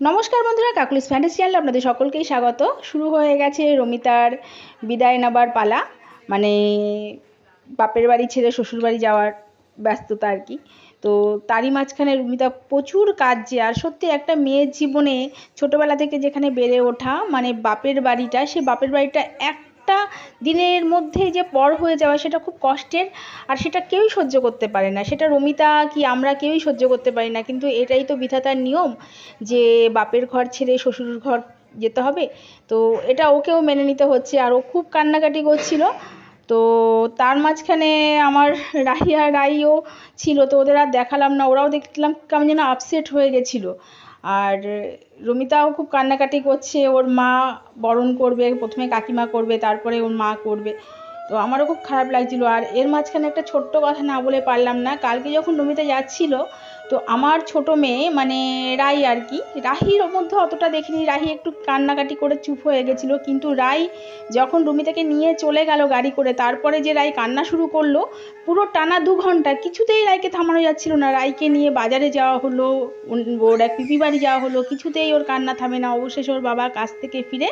নমস্কার বন্ধুরা, Kokkalis fantasy চ্যানেলে আপনাদের সকলকেই স্বাগত। শুরু হয়ে গেছে রমিতার বিদায় নেবার পালা। মানে বাপের বাড়ি ছেড়ে শ্বশুর বাড়ি যাওয়ার ব্যস্ততা আর কি। তো তারই মাঝখানে রুমিতা প্রচুর কাজ যে আর সত্যি একটা মেয়ের জীবনে ছোটোবেলা থেকে যেখানে বেড়ে ওঠা মানে বাপের বাড়িটা, সে বাপের বাড়িটা একটা দিনের মধ্যে যে পর হয়ে যাওয়া সেটা খুব কষ্টের, আর সেটা কেউই সহ্য করতে পারে না। সেটা রমিতা কি আমরা কেউই সহ্য করতে পারি না। কিন্তু এটাই তো বিধাতার নিয়ম যে বাপের ঘর ছেড়ে শ্বশুর ঘর যেতে হবে। তো এটা ওকেও মেনে নিতে হচ্ছে। আর ও খুব কান্নাকাটি করছিল। তো তার মাঝখানে আমার রাহিয়া রাইও ছিল। তো ওদের আর দেখালাম না। ওরাও দেখলাম কেমন যেন আপসেট হয়ে গেছিল। আর রমিতাও খুব কান্নাকাটি করছে, ওর মা বরণ করবে, প্রথমে কাকিমা করবে, তারপরে ওর মা করবে। তো আমারও খুব খারাপ লাগছিল। আর এর মাঝখানে একটা ছোট্ট কথা না বলে পারলাম না। কালকে যখন রমিতা যাচ্ছিল, তো আমার ছোট মেয়ে মানে রাই আর কি, রাহির মধ্যে অতটা দেখিনি। রাহি একটু কান্নাকাটি করে চুপ হয়ে গেছিল। কিন্তু রাই যখন রমিতাকে নিয়ে চলে গেল গাড়ি করে, তারপরে যে রাই কান্না শুরু করল, পুরো টানা দু ঘণ্টা কিছুতেই রাইকে থামানো যাচ্ছিল না। রাইকে নিয়ে বাজারে যাওয়া হলো ওর এক পিপি বাড়ি যাওয়া হলো। কিছুতেই ওর কান্না থামে না। অবশেষে ওর বাবা কাছ থেকে ফিরে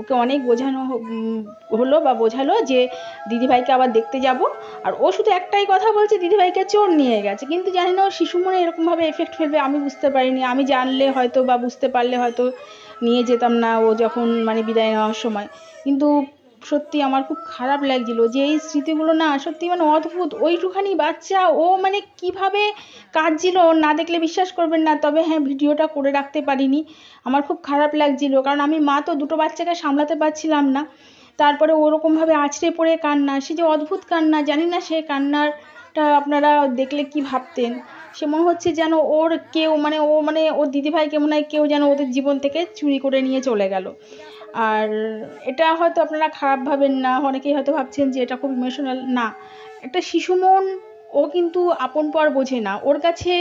ওকে অনেক বোঝানো হলো বা বোঝালো যে দিদিভাইকে আবার দেখতে যাব। আর ও শুধু একটাই কথা বলছে, দিদিভাইকে চোর নিয়ে গেছে। কিন্তু জানি না ও শিশু মনে এরকমভাবে এফেক্ট ফেলবে, আমি বুঝতে পারিনি। আমি জানলে হয়তো বা বুঝতে পারলে হয়তো নিয়ে যেতাম না ও যখন মানে বিদায় নেওয়ার সময়। কিন্তু সত্যি আমার খুব খারাপ লাগছিল যে এই স্মৃতিগুলো না সত্যি মানে অদ্ভুত। ওইটুখানি বাচ্চা, ও মানে কীভাবে কাঁদছিল না দেখলে বিশ্বাস করবেন না। তবে হ্যাঁ ভিডিওটা করে রাখতে পারিনি। আমার খুব খারাপ লাগছিল। কারণ আমি মা তো দুটো বাচ্চাকে সামলাতে পারছিলাম না। তারপরে ওরকমভাবে আছড়ে পড়ে কান্না, সে যে অদ্ভুত কান্না, জানি না সে কান্নাটা আপনারা দেখলে কি ভাবতেন? সে মনে হচ্ছে যেন ওর কেউ মানে ও মানে ওর দিদিভাইকে মনে হয়, কেউ যেন ওদের জীবন থেকে চুরি করে নিয়ে চলে গেল। আর এটা হয়তো আপনারা খারাপ ভাবেন না, অনেকেই হয়তো ভাবছেন যে এটা খুব ইমোশনাল না। একটা শিশু মন, ও কিন্তু আপন পর বোঝে না। ওর কাছে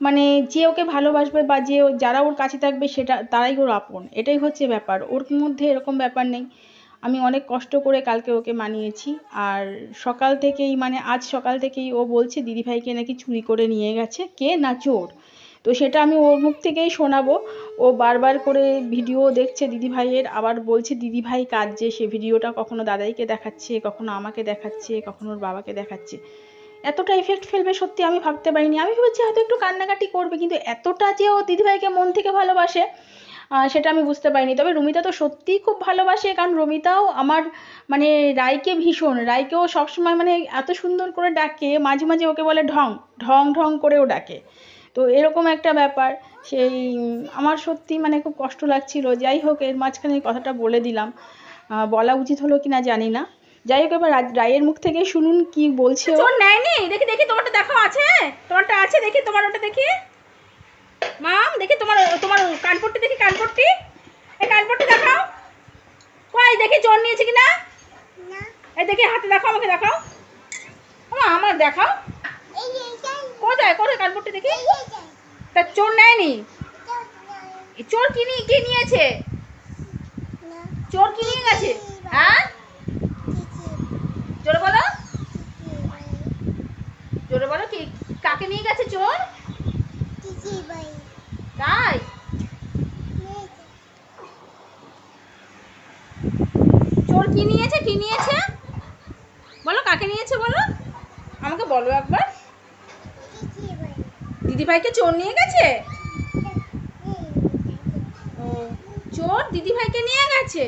মানে যে ওকে ভালোবাসবে বা যে যারা ওর কাছে থাকবে সেটা, তারাই ওর আপন। এটাই হচ্ছে ব্যাপার। ওর মধ্যে এরকম ব্যাপার নেই। আমি অনেক কষ্ট করে কালকে ওকে মানিয়েছি। আর সকাল থেকেই মানে আজ সকাল থেকেই ও বলছে, দিদিভাইকে নাকি চুরি করে নিয়ে গেছে। কে না চোর? তো সেটা আমি ওর মুখ থেকেই শোনাবো। ও বারবার করে ভিডিও দেখছে দিদিভাইয়ের, আবার বলছে, দিদিভাই কাঁদছে, সে ভিডিওটা কখনো দাদাইকে দেখাচ্ছে, কখনো আমাকে দেখাচ্ছে, কখনো ওর বাবাকে দেখাচ্ছে। এতটা এফেক্ট ফেলবে সত্যি আমি ভাবতে পারিনি। আমি ভেবেছি হয়তো একটু কান্নাকাটি করবে, কিন্তু এতটা যে ও দিদিভাইকে মন থেকে ভালোবাসে সেটা আমি বুঝতে পারিনি। তবে রুমিতা তো সত্যিই খুব ভালোবাসে, কারণ রুমিতাও আমার মানে রায়কে ভীষণ রায়কেও সবসময় মানে এত সুন্দর করে ডাকে, মাঝে মাঝে ওকে বলে ঢং ঢং ঢং করেও ডাকে। তো এরকম একটা ব্যাপার, সেই আমার সত্যি মানে খুব কষ্ট লাগছিল। যাই হোক, এর মাঝখানে কথাটা বলে দিলাম। বলা উচিত হলো কি না জানি না। যাই হোক, এবার রায়ের মুখ থেকে শুনুন কি বলছে ও। নেয়নি? দেখি দেখি, তোমারটা দেখো আছে? তোমারটা আছে দেখি, তোমার ওটা দেখি। দেখি তোমার তোমার কানপট্টি দেখি কানপট্টি? এই কানপট্টি দেখাও। কই দেখি চোর নিয়েছে কিনা? এই দেখি হাতে দেখাও আমাকে দেখাও। আমা আমার দেখাও। কোথায় কোথায় কানপট্টি দেখি? তা চোর নেয়নি? চোর কি নিয়ে কি নিয়েছে? চোর কি নিয়ে গেছে? হ্যাঁ? জোরে বলো। জোরে বলো কি কাকে নিয়ে গেছে চোর তাই চোর কি নিয়েছে কি নিয়েছে? বলো, কাকে নিয়েছে বলো? আমাকে বলো একবার। দিদিভাইকে চোর নিয়ে গেছে? ও, চোর দিদিভাইকে নিয়ে গেছে?